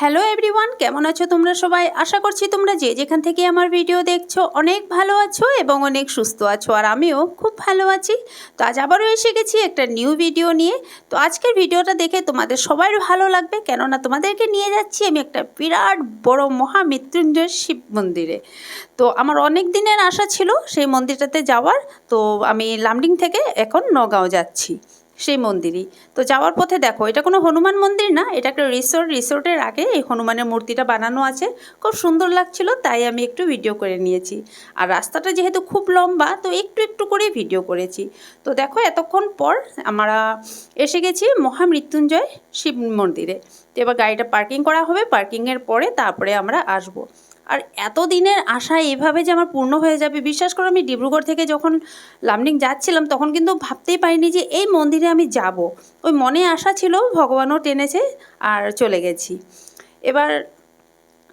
Hello everyone, কেমন আছো তোমরা সবাই? আশা করছি তোমরা যে যেখান থেকে আমার ভিডিও দেখছ অনেক ভালো আছো এবং অনেক সুস্থ আছো, আর আমিও খুব ভালো আছি। তো আজ আবারও এসে গেছি একটা নিউ ভিডিও নিয়ে। তো আজকের ভিডিওটা দেখে তোমাদের সবার ভালো লাগবে, কেননা তোমাদেরকে নিয়ে যাচ্ছি আমি একটা বিরাট বড় মহামৃত্যুঞ্জয় শিব মন্দিরে। তো আমার অনেক দিনের আশা ছিল সেই মন্দিরটাতে যাওয়ার, তো আমি লামডিং থেকে এখন নগাঁও যাচ্ছি। সেই মন্দিরই। তো যাওয়ার পথে দেখো, এটা কোনো হনুমান মন্দির না, এটা একটা রিসোর্ট রিসোর্টের আগে এই হনুমানের মূর্তিটা বানানো আছে। খুব সুন্দর লাগছিল, তাই আমি একটু ভিডিও করে নিয়েছি। আর রাস্তাটা যেহেতু খুব লম্বা, তো একটু একটু করে ভিডিও করেছি। তো দেখো, এতক্ষণ পর আমরা এসে গেছি মহামৃত্যুঞ্জয় শিব মন্দিরে। তো এবার গাড়িটা পার্কিং করা হবে পার্কিংয়ের পরে তারপরে আমরা আসব। আর এত দিনের আশা এইভাবে যে আমার পূর্ণ হয়ে যাবে, বিশ্বাস করো আমি ডিব্রুগড় থেকে যখন লামডিং যাচ্ছিলাম, তখন কিন্তু ভাবতেই পারিনি যে এই মন্দিরে আমি যাব। ওই মনে আশা ছিল, ভগবানও টেনেছে আর চলে গেছি। এবার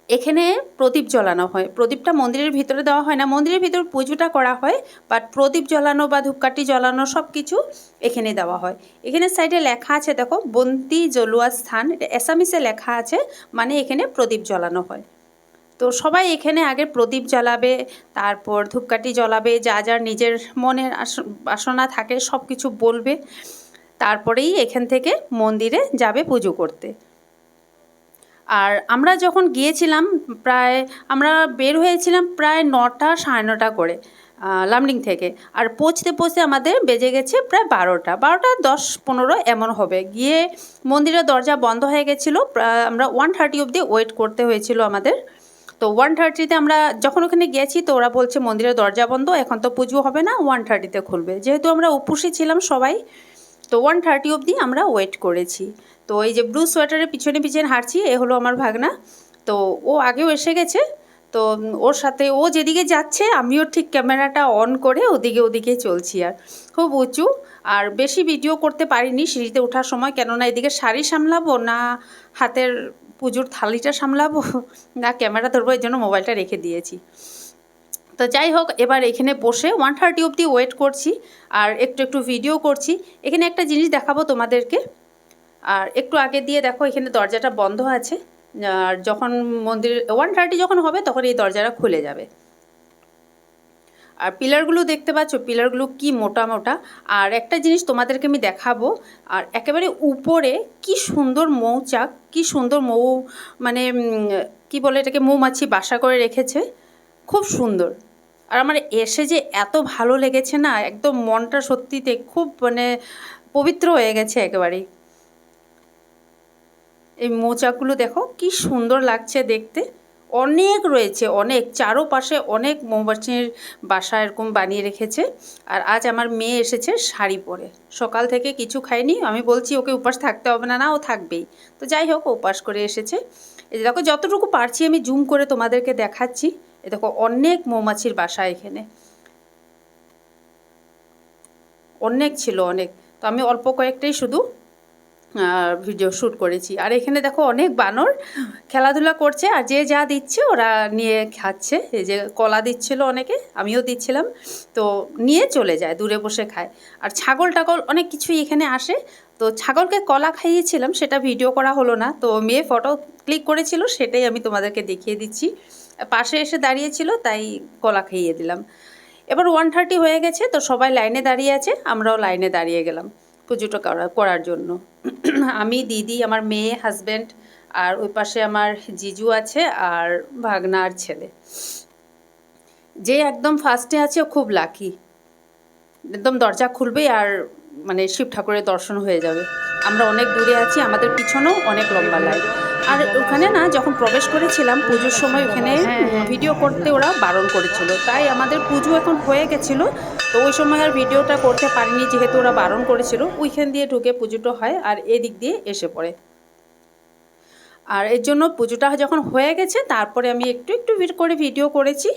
এখানে প্রদীপ জ্বলানো হয়। প্রদীপটা মন্দিরের ভিতরে দেওয়া হয় না। মন্দিরের ভিতরে পুজোটা করা হয় বাট প্রদীপ জ্বলানো বা ধূপকাঠি জ্বলানো সব কিছু এখানে দেওয়া হয়। এখানে সাইডে লেখা আছে, দেখো, বন্তি জলুয়া স্থান, এটা অ্যাসামিসে লেখা আছে মানে এখানে প্রদীপ জ্বলানো হয়। তো সবাই এখানে আগে প্রদীপ জ্বালাবে, তারপর ধূপকাঠি জ্বলাবে, যা যার নিজের মনের বাসনা থাকে সব কিছু বলবে। তারপরেই এখান থেকে মন্দিরে যাবে পুজো করতে। আর আমরা যখন গিয়েছিলাম প্রায়, আমরা বের হয়েছিলাম প্রায় নটা, সাড়ে নটা করে লামডিং থেকে। আর পৌঁছতে পৌঁছতে আমাদের বেজে গেছে প্রায় বারোটা। বারোটা দশ পনেরো এমন হবে। গিয়ে মন্দিরের দরজা বন্ধ হয়ে গেছিল আমরা ওয়ান থার্টি অবধি ওয়েট করতে হয়েছিল আমাদের। তো ওয়ান থার্টিতে আমরা যখন ওখানে গেছি তো ওরা বলছে মন্দিরের দরজা বন্ধ, এখন তো পুজো হবে না ওয়ান থার্টিতে খুলবে। যেহেতু আমরা উপসী ছিলাম সবাই, তো ওয়ান থার্টি অবধি আমরা ওয়েট করেছি। তো এই যে ব্লু সোয়েটারের পিছনে পিছনে হাঁটছি, এ হলো আমার ভাগনা। তো ও আগেও এসে গেছে, তো ওর সাথে ও যেদিকে যাচ্ছে, আমিও ঠিক ক্যামেরাটা অন করে ওদিকে ওদিকে চলছি আর। খুব উঁচু, আর বেশি ভিডিও করতে পারিনি সিঁড়িতে ওঠার সময়, কেননা এদিকে শাড়ি সামলাবো না হাতের পুজোর থালিটা সামলাবো? না, ক্যামেরা ধরবো, এই জন্য মোবাইলটা রেখে দিয়েছি। তো যাই হোক, এবার এখানে বসে ওয়ান থার্টি অবধি ওয়েট করছি, আর একটু একটু ভিডিও করছি। এখানে একটা জিনিস দেখাবো তোমাদেরকে। আর একটু আগে দিয়ে দেখো, এখানে দরজাটা বন্ধ আছে। আর যখন মন্দির ওয়ান থার্টি যখন হবে, তখন এই দরজাটা খুলে যাবে। আর পিলারগুলো দেখতে পাচ্ছ, পিলারগুলো কি মোটা মোটা? আর একটা জিনিস তোমাদেরকে আমি দেখাবো, আর একেবারে উপরে কি সুন্দর মৌচাক, কি সুন্দর মৌ মানে কি বলে এটাকে, মৌমাছি বাসা করে রেখেছে, খুব সুন্দর। আর আমার এসে যে এত ভালো লেগেছে না, একদম মনটা সত্যিতে খুব মানে পবিত্র হয়ে গেছে একেবারেই। এই মৌচাকগুলো দেখো, কি সুন্দর লাগছে দেখতে। অনেক রয়েছে, অনেক। চারোপাশে অনেক মৌমাছির বাসা এরকম বানিয়ে রেখেছে। আর আজ আমার মেয়ে এসেছে শাড়ি পরে। সকাল থেকে কিছু খায়নি, আমি বলছি ওকে উপাস থাকতে হবে না না, ও থাকবেই। তো যাই হোক উপাস করে এসেছে। এই দেখো, যতটুকু পারছি আমি জুম করে তোমাদেরকে দেখাচ্ছি। এ দেখো, অনেক মৌমাছির বাসা এখানে। অনেক ছিল অনেক। তো আমি অল্প কয়েকটাই শুধু ভিডিও শ্যুট করেছি। আর এখানে দেখো অনেক বানর খেলাধুলা করছে, আর যে যা দিচ্ছে ওরা নিয়ে খাচ্ছে। এই যে কলা দিচ্ছিল অনেকে, আমিও দিচ্ছিলাম। তো নিয়ে চলে যায়, দূরে বসে খায়। আর ছাগল টাগল অনেক কিছুই এখানে আসে। তো ছাগলকে কলা খাইয়েছিলাম, সেটা ভিডিও করা হলো না। তো মেয়ে ফটো ক্লিক করেছিল, সেটাই আমি তোমাদেরকে দেখিয়ে দিচ্ছি। পাশে এসে দাঁড়িয়েছিল, তাই কলা খাইয়ে দিলাম। এবার ওয়ান থার্টি হয়ে গেছে, তো সবাই লাইনে দাঁড়িয়ে আছে, আমরাও লাইনে দাঁড়িয়ে গেলাম। পুজোটা করা, করার জন্য। আমি দিদি, আমার মেয়ে হাজব্যান্ড আর ওই পাশে আমার জিজু আছে আর ভাগনা আর ছেলে। যে একদম ফার্স্টে আছে, ও খুব লাকি একদম দরজা খুলবে আর মানে শিব ঠাকুরের দর্শন হয়ে যাবে। আমরা অনেক দূরে আছি, আমাদের পিছনেও অনেক লম্বা লাইন আর ওখানে না যখন প্রবেশ করেছিলাম পুজোর সময় ওখানে ভিডিও করতে ওরা বারণ করেছিল। তাই আমাদের পুজো এখন হয়ে গেছিল। তো ওই সময় আর ভিডিওটা করতে পারিনি যেহেতু ওরা বারণ করেছিল। ওইখান দিয়ে ঢুকে পুজোটা হয় আর এদিক দিয়ে এসে পড়ে। আর এর জন্য পুজোটা যখন হয়ে গেছে তারপরে আমি একটু একটু ভিড় করে ভিডিও করেছি।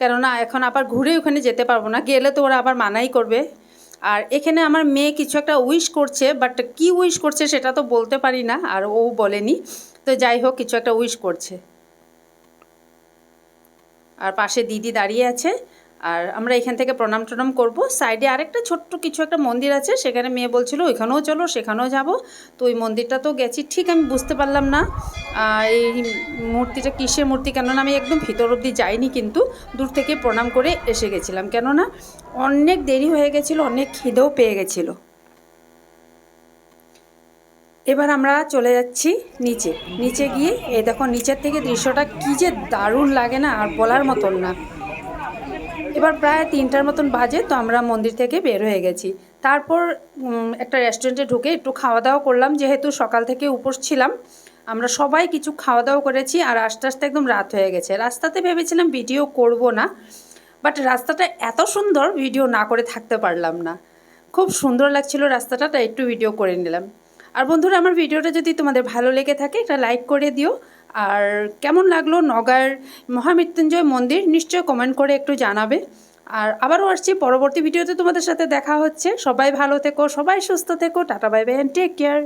কেননা এখন আবার ঘুরে ওখানে যেতে পারব না। গেলে তো ওরা আবার মানাই করবে। আর এখানে আমার মেয়ে কিছু একটা উইশ করছে বাট কি উইশ করছে সেটা তো বলতে পারি না আর ও বলেনি। তো যাই হোক, কিছু একটা উইশ করছে। আর পাশে দিদি দাঁড়িয়ে আছে। আর আমরা এখান থেকে প্রণাম টনাম করব। সাইডে আরেকটা ছোট্ট কিছু একটা মন্দির আছে। সেখানে মেয়ে বলছিল, ওইখানেও চলো, সেখানেও যাব। তো ওই মন্দিরটা তো গেছি। ঠিক আমি বুঝতে পারলাম না এই মূর্তিটা কিসের মূর্তি? কেননা আমি একদম ভিতর অবধি যাইনি কিন্তু দূর থেকে প্রণাম করে এসে গেছিলাম। কেননা অনেক দেরি হয়ে গেছিল, অনেক খিদেও পেয়ে গেছিল। এবার আমরা চলে যাচ্ছি নিচে। নিচে গিয়ে, এই দেখো নিচের থেকে দৃশ্যটা কী যে দারুণ লাগে না, আর বলার মতন না। এবার প্রায় তিনটার মতন বাজে, তো আমরা মন্দির থেকে বের হয়ে গেছি। তারপর একটা রেস্টুরেন্টে ঢুকে একটু খাওয়া দাওয়া করলাম। যেহেতু সকাল থেকে উপোস ছিলাম, আমরা সবাই কিছু খাওয়া দাওয়া করেছি, আর আস্তে আস্তে একদম রাত হয়ে গেছে। রাস্তাতে ভেবেছিলাম ভিডিও করব না, বাট রাস্তাটা এত সুন্দর, ভিডিও না করে থাকতে পারলাম না। খুব সুন্দর লাগছিল রাস্তাটা, তাই একটু ভিডিও করে নিলাম। আর বন্ধুরা, আমার ভিডিওটা যদি তোমাদের ভালো লেগে থাকে এটা লাইক করে দিও। আর কেমন লাগল নগার মহামৃত্যুঞ্জয় মন্দির নিশ্চয় কমেন্ট করে একটু জানাবে। আর আবারও আসছি পরবর্তী ভিডিওতে তোমাদের সাথে দেখা হচ্ছে। সবাই ভালো থেকো, সবাই সুস্থ থেকো। Tata bye bye take care